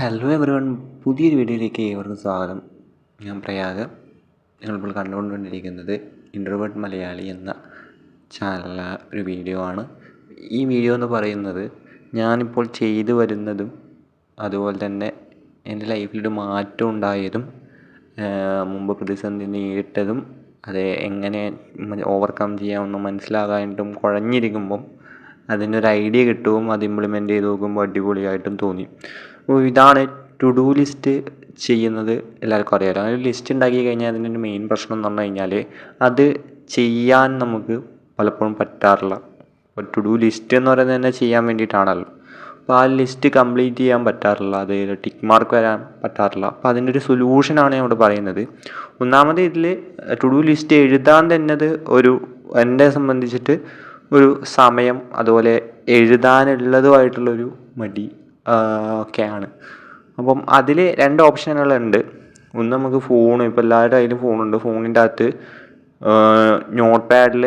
Hello every one പുതിയൊരു വീഡിയോയിലേക്ക് ഏവർക്കും സ്വാഗതം. ഞാൻ പ്രയാഗ്. ഞങ്ങളിപ്പോൾ കണ്ടുകൊണ്ടിരിക്കുന്നത് ഇന്റർവേർട്ട് മലയാളി എന്ന ചാനലിലെ ഒരു വീഡിയോ ആണ്. ഈ വീഡിയോ എന്ന് പറയുന്നത് ഞാനിപ്പോൾ ചെയ്തു വരുന്നതും അതുപോലെ തന്നെ എന്റെ ലൈഫിലൊരു മാറ്റം ഉണ്ടായതും മുമ്പ് പ്രതിസന്ധി നേരിട്ടതും അത് എങ്ങനെ ഓവർകം ചെയ്യാമെന്ന് മനസ്സിലാകാനായിട്ടും കുഴഞ്ഞിരിക്കുമ്പം അതിനൊരു ഐഡിയ കിട്ടുകയും അത് ഇംപ്ലിമെന്റ് ചെയ്ത് നോക്കുമ്പോൾ അടിപൊളിയായിട്ടും തോന്നി. ഇതാണ് ടു ഡു ലിസ്റ്റ് ചെയ്യുന്നത്. എല്ലാവർക്കും അറിയാമല്ലോ അങ്ങനെ ഒരു ലിസ്റ്റ് ഉണ്ടാക്കി കഴിഞ്ഞാൽ അതിന്റെ മെയിൻ പ്രശ്നം എന്ന് പറഞ്ഞു കഴിഞ്ഞാൽ അത് ചെയ്യാൻ നമുക്ക് പലപ്പോഴും പറ്റാറില്ല. ഇപ്പോൾ ടു ഡു ലിസ്റ്റ് എന്ന് പറയുന്നത് തന്നെ ചെയ്യാൻ വേണ്ടിയിട്ടാണല്ലോ. അപ്പോൾ ആ ലിസ്റ്റ് കംപ്ലീറ്റ് ചെയ്യാൻ പറ്റാറില്ല. അത് ടിക്ക് മാർക്ക് വരാൻ പറ്റാറില്ല. അപ്പോൾ അതിന്റെ ഒരു സൊല്യൂഷനാണ് ഞാൻ ഇവിടെ പറയുന്നത്. ഒന്നാമത് ഇതിൽ ടു ഡു ലിസ്റ്റ് എഴുതാൻ തന്നെ അത് ഒരു എന്നെ സംബന്ധിച്ചിട്ട് ഒരു സമയം അതുപോലെ എഴുതാനുള്ളതുമായിട്ടുള്ളൊരു മടി ഒക്കെയാണ് അപ്പം അതിൽ രണ്ട് ഓപ്ഷനുകളുണ്ട് ഒന്ന് നമുക്ക് ഫോൺ ഇപ്പോൾ എല്ലാവരുടെ കയ്യിലും ഫോണുണ്ട് ഫോണിന്റെ അകത്ത് നോട്ട് പാഡിൽ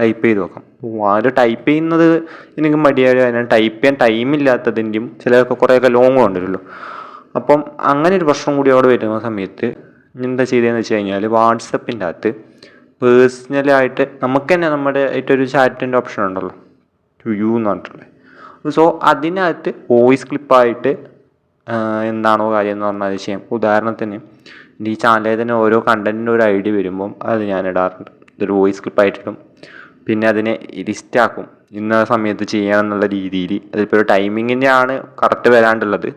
ടൈപ്പ് ചെയ്ത് വെക്കാം. ആര് ടൈപ്പ് ചെയ്യുന്നത് എനിക്ക് മടിയായ അതിന് ടൈപ്പ് ചെയ്യാൻ ടൈമില്ലാത്തതിന്റെയും ചിലതൊക്കെ കുറേയൊക്കെ ലോങ്ങ് കൊണ്ടുവരുമല്ലോ. അപ്പം അങ്ങനെ ഒരു പ്രശ്നം കൂടി അവിടെ വരുന്ന സമയത്ത് എന്താ ചെയ്തതെന്ന് വെച്ച് കഴിഞ്ഞാൽ വാട്സപ്പിന്റെ അകത്ത് പേഴ്സണലായിട്ട് നമുക്ക് തന്നെ നമ്മുടെ ആയിട്ടൊരു ചാറ്റിന്റെ ഓപ്ഷൻ ഉണ്ടല്ലോ. യു എന്ന് പറഞ്ഞിട്ടുള്ളത്. സോ അതിനകത്ത് വോയിസ് ക്ലിപ്പായിട്ട് എന്താണോ കാര്യം എന്ന് പറഞ്ഞാൽ അത് ചെയ്യാം ഉദാഹരണത്തിന് ഈ ചാനലിൽ തന്നെ ഓരോ കണ്ടന്റിന്റെ ഒരു ഐഡിയ വരുമ്പം അത് ഞാൻ ഇടാറുണ്ട്. ഇതൊരു വോയിസ് ക്ലിപ്പായിട്ടിടും പിന്നെ അതിനെ ലിസ്റ്റാക്കും ഇന്ന സമയത്ത് ചെയ്യണം എന്നുള്ള രീതിയിൽ. അതിപ്പോൾ ഒരു ടൈമിങ്ങിന്റെ ആണ് കറക്റ്റ് വരാണ്ടുള്ളത്.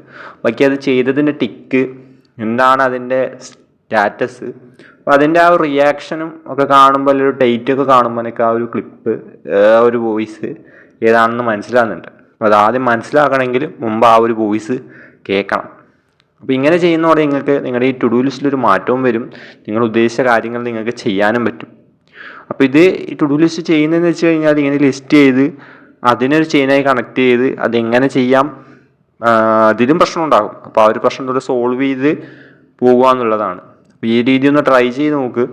ബാക്കി അത് ചെയ്തതിന്റെ ടിക്ക് എന്താണ് അതിന്റെ സ്റ്റാറ്റസ് അപ്പോൾ അതിന്റെ ആ റിയാക്ഷനും ഒക്കെ കാണുമ്പോൾ ഒരു ഡേറ്റ് ഒക്കെ കാണുമ്പോൾ എനിക്ക് ആ ഒരു ക്ലിപ്പ് ആ ഒരു വോയിസ് ഏതാണെന്ന് മനസ്സിലാകുന്നുണ്ട്. അപ്പോൾ അതാദ്യം മനസ്സിലാക്കണമെങ്കിൽ മുമ്പ് ആ ഒരു വോയിസ് കേൾക്കണം. അപ്പോൾ ഇങ്ങനെ ചെയ്യുന്നതോടെ നിങ്ങൾക്ക് നിങ്ങളുടെ ഈ ടുഡു ലിസ്റ്റിൽ ഒരു മാറ്റവും വരും. നിങ്ങൾ ഉദ്ദേശിച്ച കാര്യങ്ങൾ നിങ്ങൾക്ക് ചെയ്യാനും പറ്റും. അപ്പോൾ ഇത് ഈ ടു ഡു ലിസ്റ്റ് ചെയ്യുന്നതെന്ന് വെച്ച് കഴിഞ്ഞാൽ ഇങ്ങനെ ലിസ്റ്റ് ചെയ്ത് അതിനൊരു ചെയിനായി കണക്ട് ചെയ്ത് അതെങ്ങനെ ചെയ്യാം അതിലും പ്രശ്നം ഉണ്ടാകും. അപ്പോൾ ആ ഒരു പ്രശ്നം കൂടെ സോൾവ് ചെയ്ത് പോകുക എന്നുള്ളതാണ്. അപ്പോൾ ഈ രീതി ഒന്ന് ട്രൈ ചെയ്ത് നോക്ക്.